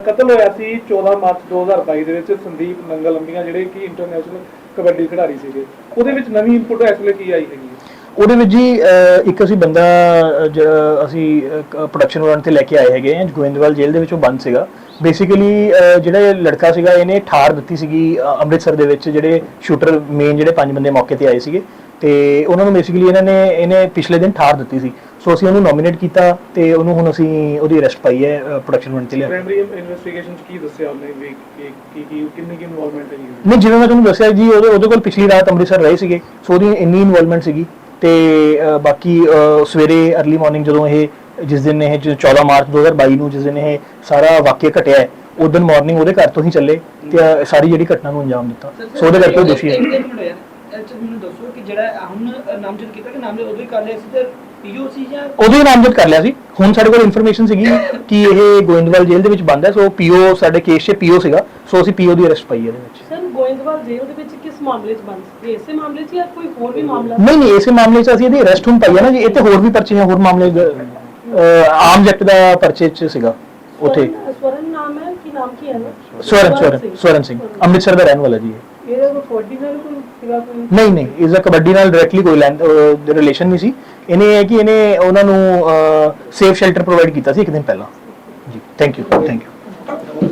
ਕਤਲ ਹੋਇਆ ਸੀ 14 ਮਾਰਚ 2022 ਦੇ ਵਿੱਚ ਸੰਦੀਪ ਨੰਗਲ ਅੰਬੀਆਂ ਜਿਹੜੇ ਕਿ ਇੰਟਰਨੈਸ਼ਨਲ ਕਬੱਡੀ ਖਿਡਾਰੀ ਸੀਗੇ। ਉਹਦੇ ਵਿੱਚ ਨਵੀਂ ਇਨਪੁਟ ਇਸ ਵੇਲੇ ਕੀ ਆਈ ਹੈਗੀ ਉਹਦੇ ਵਿੱਚ ਜੀ ਇੱਕ ਅਸੀਂ ਬੰਦਾ ਅਹ, ਅਸੀਂ ਪ੍ਰੋਡਕਸ਼ਨ ਵਾਰਨ ਤੇ ਲੈ ਕੇ ਆਏ ਹੈਗੇ ਹਾਂ ਗੋਇੰਦਵਾਲ ਜੇਲ੍ਹ ਦੇ ਵਿੱਚ ਉਹ ਬੰਦ ਸੀਗਾ। ਬੇਸਿਕਲੀ ਜਿਹੜਾ ਲੜਕਾ ਸੀਗਾ ਇਹਨੇ ਠਾਰ ਦਿੱਤੀ ਸੀਗੀ ਅੰਮ੍ਰਿਤਸਰ ਦੇ ਵਿੱਚ ਜਿਹੜੇ ਸ਼ੂਟਰ ਮੇਨ ਜਿਹੜੇ ਪੰਜ ਬੰਦੇ ਮੌਕੇ ਤੇ ਆਏ ਸੀਗੇ। ਤੇ ਉਹਨਾਂ ਨੂੰ ਬੇਸਿਕਲੀ ਇਹਨਾਂ ਨੇ ਇਹਨੇ ਪਿਛਲੇ ਦਿਨ ਠਾਰ ਦਿੱਤੀ ਸੀ। ਸੋ ਅਸੀਂ ਉਹਨੂੰ ਨੋਮੀਨੇਟ ਕੀਤਾ ਤੇ ਉਹਨੂੰ ਹੁਣ ਅਸੀਂ ਉਹਦੀ ਅਰੈਸਟ ਪਾਈ ਹੈ ਪ੍ਰੋਡਕਸ਼ਨ ਵਾਰਨ ਤੇ ਲਿਆ। ਪ੍ਰਾਇਮਰੀ ਇਨਵੈਸਟੀਗੇਸ਼ਨ ਚ ਕੀ ਦੱਸਿਆ ਉਹਨੇ ਵੀ ਕਿ ਕੀ ਕੀ ਕਿੰਨੀ ਕੀ ਇਨਵੋਲਵਮੈਂਟ ਹੈ? ਨਹੀਂ ਜਿਵੇਂ ਮੈਂ ਤੁਹਾਨੂੰ ਦੱਸਿਆ ਜੀ ਉਹਦੇ ਉਹਦੇ ਕੋਲ ਪਿਛਲੀ ਰਾਤ ਅੰਮ੍ਰਿਤਸਰ ਰਹੇ ਸੀਗੇ ਸੋ ਉਹਦੀ ਇੰਨੀ ਇਨਵੋਲਵਮੈਂਟ ਸੀਗੀ। ਤੇ ਬਾਕੀ ਸਵੇਰੇ अर्ਲੀ ਮਾਰਨਿੰਗ ਜਦੋਂ ਇਹ ਜਿਸ ਦਿਨ ਇਹ ਜੋ 14 ਮਾਰਚ 2022 ਨੂੰ ਜਿਸ ਦਿਨ ਇਹ ਸਾਰਾ ਵਾਕਿਆ ਘਟਿਆ ਹੈ ਉਸ ਦਿਨ ਮਾਰਨਿੰਗ ਉਹਦੇ ਘਰ ਤੋਂ ਹੀ ਚੱਲੇ ਤੇ ਸਾਰੀ ਜਿਹੜੀ ਘਟਨਾ ਨੂੰ ਅੰਜਾਮ ਦਿੱਤਾ। ਸੋ ਉਹਦੇ ਕਰਕੇ ਉਹ ਦੋਸ਼ੀ ਹੈ। 'ਚ ਮੈਨੂੰ ਦੱਸੋ ਕਿ ਜਿਹੜਾ ਹੁਣ ਨਾਮਜ਼ਦ ਕੀਤਾ ਕਿ ਨਾਮਜ਼ਦ ਉਦੋਂ ਹੀ ਕਰ ਲਿਆ ਸੀ ਤੇ ਪੀਓ ਸੀ ਜਾਂ ਉਦੋਂ ਹੀ ਨਾਮਜ਼ਦ ਕਰ ਲਿਆ ਸੀ। ਹੁਣ ਸਾਡੇ ਕੋਲ ਇਨਫੋਰਮੇਸ਼ਨ ਸੀਗੀ ਕਿ ਇਹ ਗੋਇੰਦਵਾਲ ਜੇਲ੍ਹ ਦੇ ਵਿੱਚ ਬੰਦ ਹੈ ਸੋ ਪੀਓ ਸਾਡੇ ਕੇਸ 'ਚ ਪੀਓ ਸੀਗਾ ਸੋ ਅਸੀਂ ਪੀਓ ਦੀ ਅਰੈਸਟ ਪਾਈ ਹੈ ਇਹਦੇ ਵਿੱਚ। ਸਰ ਗੋਇੰਦਵਾਲ ਜੇਲ੍ਹ ਦੇ ਵਿੱਚ ਕਿਸ ਮਾਮਲੇ 'ਚ ਬੰਦ ਸੀ? ਇਸੇ ਮਾਮਲੇ 'ਚ ਜਾਂ ਕੋਈ ਹੋਰ ਵੀ ਮਾਮਲਾ? ਨਹੀਂ ਨਹੀਂ ਇਸੇ ਮਾਮਲੇ 'ਚ ਅਸੀਂ ਇਹਦੀ ਅਰੈਸਟ ਹੁਣ ਪਾਈ ਹੈ ਨਾ ਜੀ ਇਹ ਤੇ ਹੋਰ ਵੀ ਪਰਚੇ ਹੈ ਹੋਰ ਮਾਮਲੇ ਆਮ ਜੈਕਟ ਦਾ ਪਰਚੇ 'ਚ ਸੀਗਾ ਉੱਥੇ। ਸਵਰਨ- ਸਵਰਨ ਨਾਮ ਹੈ? ਕੀ ਨਾਮ ਕੀ ਹੈ? ਨਾ ਸਵਰਨ ਸਵਰਨ ਸਵਰਨ ਸਿੰਘ। ਅੰਮ੍ਰਿਤਸਰ ਦਾ ਰਹਿਣ ਵਾਲਾ ਜੀ ਇਹ। ਇਹਦਾ ਕੋਈ ਫੌਜੀ ਨਾਲ ਕੋਈ ਸੀਗਾ ਕੋਈ? ਨਹੀਂ ਨਹੀਂ, ਇਸ ਦਾ ਕਬੱਡੀ ਨਾਲ ਡਾਇਰੈਕਟਲੀ ਕੋਈ ਰਿਲੇਸ਼ਨ ਨਹੀਂ ਸੀ। ਇਹਨੇ ਹੈ ਕਿ ਇਹਨੇ ਉਹਨਾਂ ਨੂੰ ਸੇਫ ਸ਼ੈਲਟਰ ਪ੍ਰੋਵਾਈਡ ਕੀਤਾ ਸੀ ਇੱਕ ਦਿਨ ਪਹਿਲਾਂ। ਜੀ ਥੈਂਕ ਯੂ ਥੈਂਕ ਯੂ